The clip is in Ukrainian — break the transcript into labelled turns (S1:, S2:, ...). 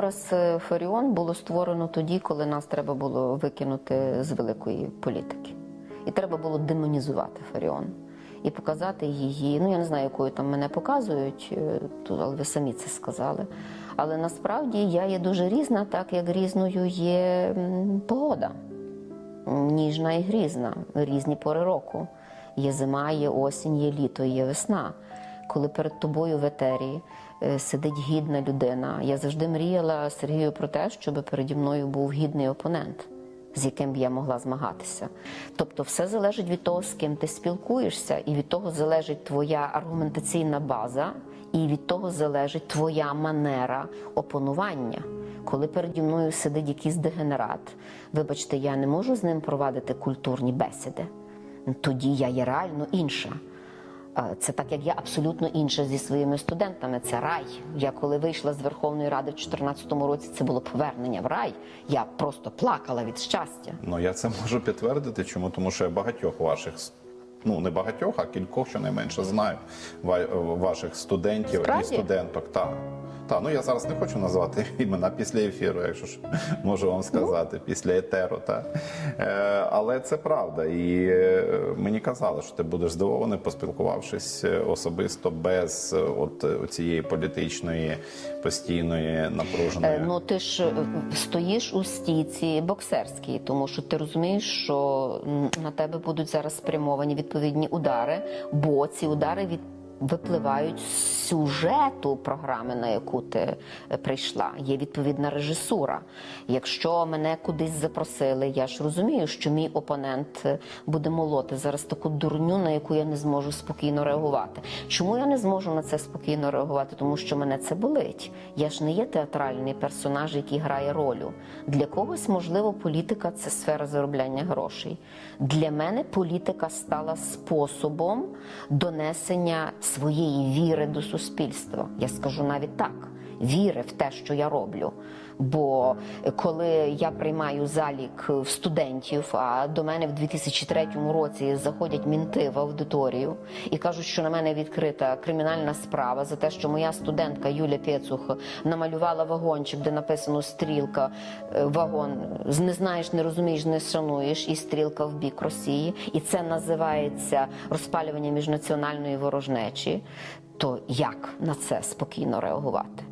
S1: образ е, Фаріон було створено тоді, коли нас треба було викинути з великої політики. І треба було демонізувати Фаріон і показати її. Ну я не знаю, якою там мене показують, е, але ви самі це сказали. Але насправді я є дуже різна, так як різною є погода. Ніжна і грізна, різні пори року. Є зима, є осінь, є літо, є весна. Коли перед тобою в етері е, сидить гідна людина, я завжди мріяла Сергію про те, щоб переді мною був гідний опонент, з яким б я могла змагатися. Тобто, все залежить від того, з ким ти спілкуєшся, і від того залежить твоя аргументаційна база, і від того залежить твоя манера опонування. Коли переді мною сидить якийсь дегенерат, вибачте, я не можу з ним провадити культурні бесіди. Тоді я є реально інша. Е, Це так, як я абсолютно інша зі своїми студентами. Це рай. Я коли вийшла з Верховної Ради в 2014 році, це було повернення в рай. Я просто плакала від щастя.
S2: Ну я це можу підтвердити. Чому? Тому що я багатьох ваших ну не багатьох, а кількох щонайменше знаю ваших студентів
S1: Справді?
S2: і студенток. Так. Та, ну я зараз не хочу називати імена після ефіру, якщо ж можу вам сказати, після етеру. Та. Е, але це правда. І е, мені казали, що ти будеш здивований, поспілкувавшись е, особисто без е, от цієї політичної постійної напруженої.
S1: Е, Ну ти ж стоїш у стійці боксерській, тому що ти розумієш, що на тебе будуть зараз спрямовані відповідні удари, бо ці удари від. Випливають з сюжету програми, на яку ти е, прийшла. Є відповідна режисура. Якщо мене кудись запросили, я ж розумію, що мій опонент е, буде молоти зараз таку дурню, на яку я не зможу спокійно реагувати. Чому я не зможу на це спокійно реагувати? Тому що мене це болить. Я ж не є театральний персонаж, який грає роль. Для когось, можливо, політика це сфера заробляння грошей. Для мене політика стала способом донесення своєї віри до суспільства. Я скажу навіть так. Віри в те, що я роблю. Бо коли я приймаю залік в студентів, а до мене в 2003 році заходять мінти в аудиторію і кажуть, що на мене відкрита кримінальна справа за те, що моя студентка Юля Пєцух намалювала вагончик, де написано стрілка, е, вагон не знаєш, не розумієш, не шануєш, і стрілка в бік Росії, і це називається розпалювання міжнаціональної ворожнечі. То як на це спокійно реагувати?